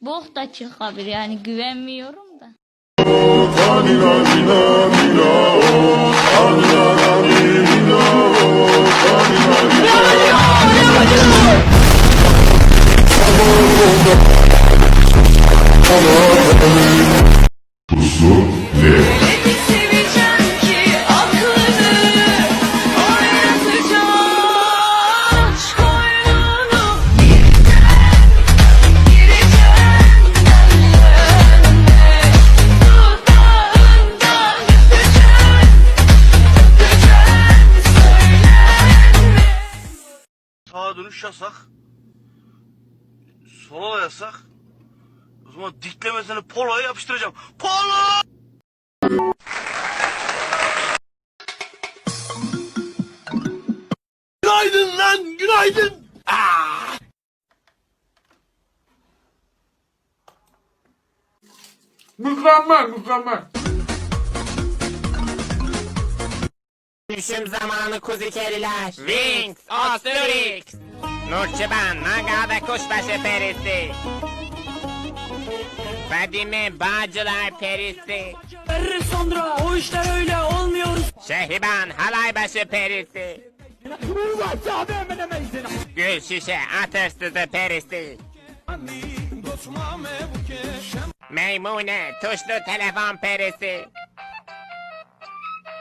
Bok da çıkabilir yani güvenmiyorum da. Sağa dönüş yasak. Sola da yasak. O zaman diklemesini poloya yapıştıracağım. Polo! Günaydın lan, günaydın. Mükemmel mükemmel. Düşüm zamanı kuzikeriler. Wings, Asterix. Nurçıban, Nagada Kuşbaşı Perisi. Fadime Bağcılar Perisi. Verir sonra o işler öyle olmuyor Şehriban Halaybaşı Perisi. Gül Şişe Atırsızı Perisi. Meymune Tuşlu Telefon Perisi.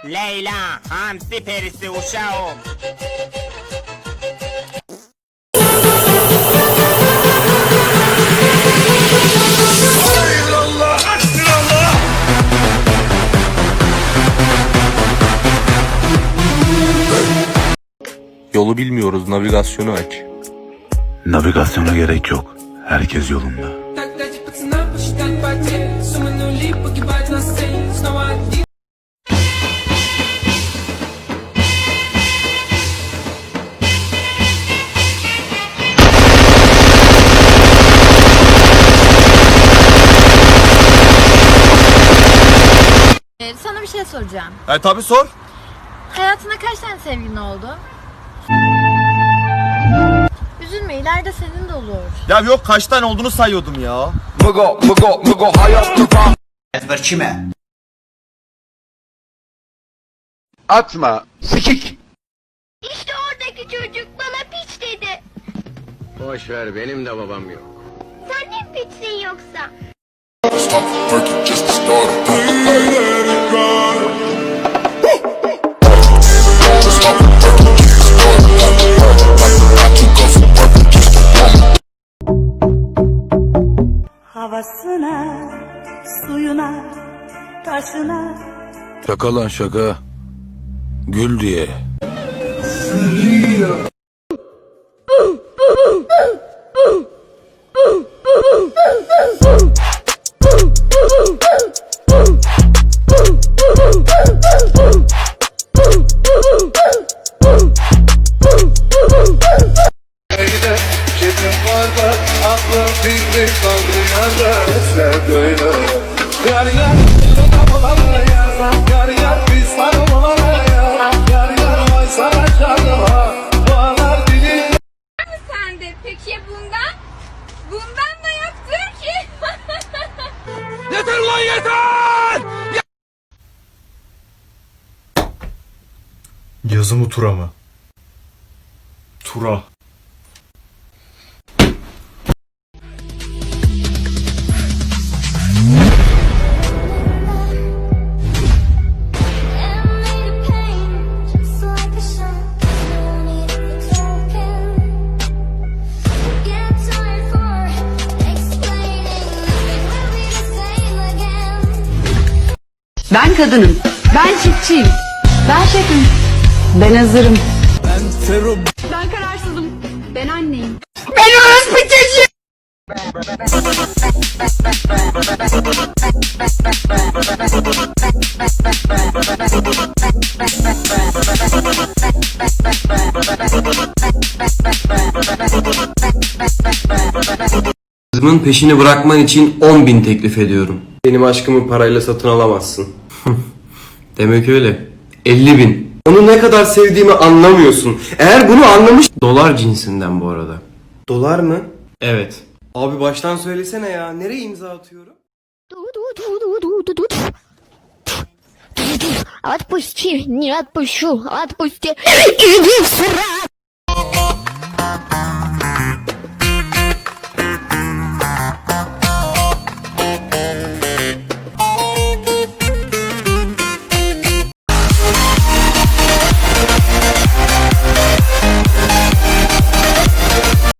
Leyla Hamsi Perisi uşağım. Yolu bilmiyoruz, navigasyonu aç. Navigasyona gerek yok. Herkes yolunda. Şey soracağım. E tabi sor. Hayatında kaç tane sevgilin oldu? Üzülme ileride senin de olur. Ya yok kaç tane olduğunu sayıyordum ya. Atma. Sikik. İşte oradaki çocuk bana piç dedi. Boş ver benim de babam yok. Sen ne piçsin yoksa? Havasına, suyuna, taşına Şaka lan şaka. Gül diye. Sen de peki ya bundan? Bundan da yaptım ki. Yazı mı tura mı? Tura. Kadınım. Ben çiftçiyim. Ben şefim. Ben hazırım. Ben kararsızım. Ben anneyim. Kızımın peşini bırakman için 10 bin teklif ediyorum. Benim aşkımı parayla satın alamazsın. Demek öyle. 50 bin. Onu ne kadar sevdiğimi anlamıyorsun. Eğer bunu anlamış... Dolar cinsinden bu arada. Dolar mı? Evet. Abi baştan söylesene ya. Nereye imza atıyorum? Отпусти, не отпущу, отпусти. Иди в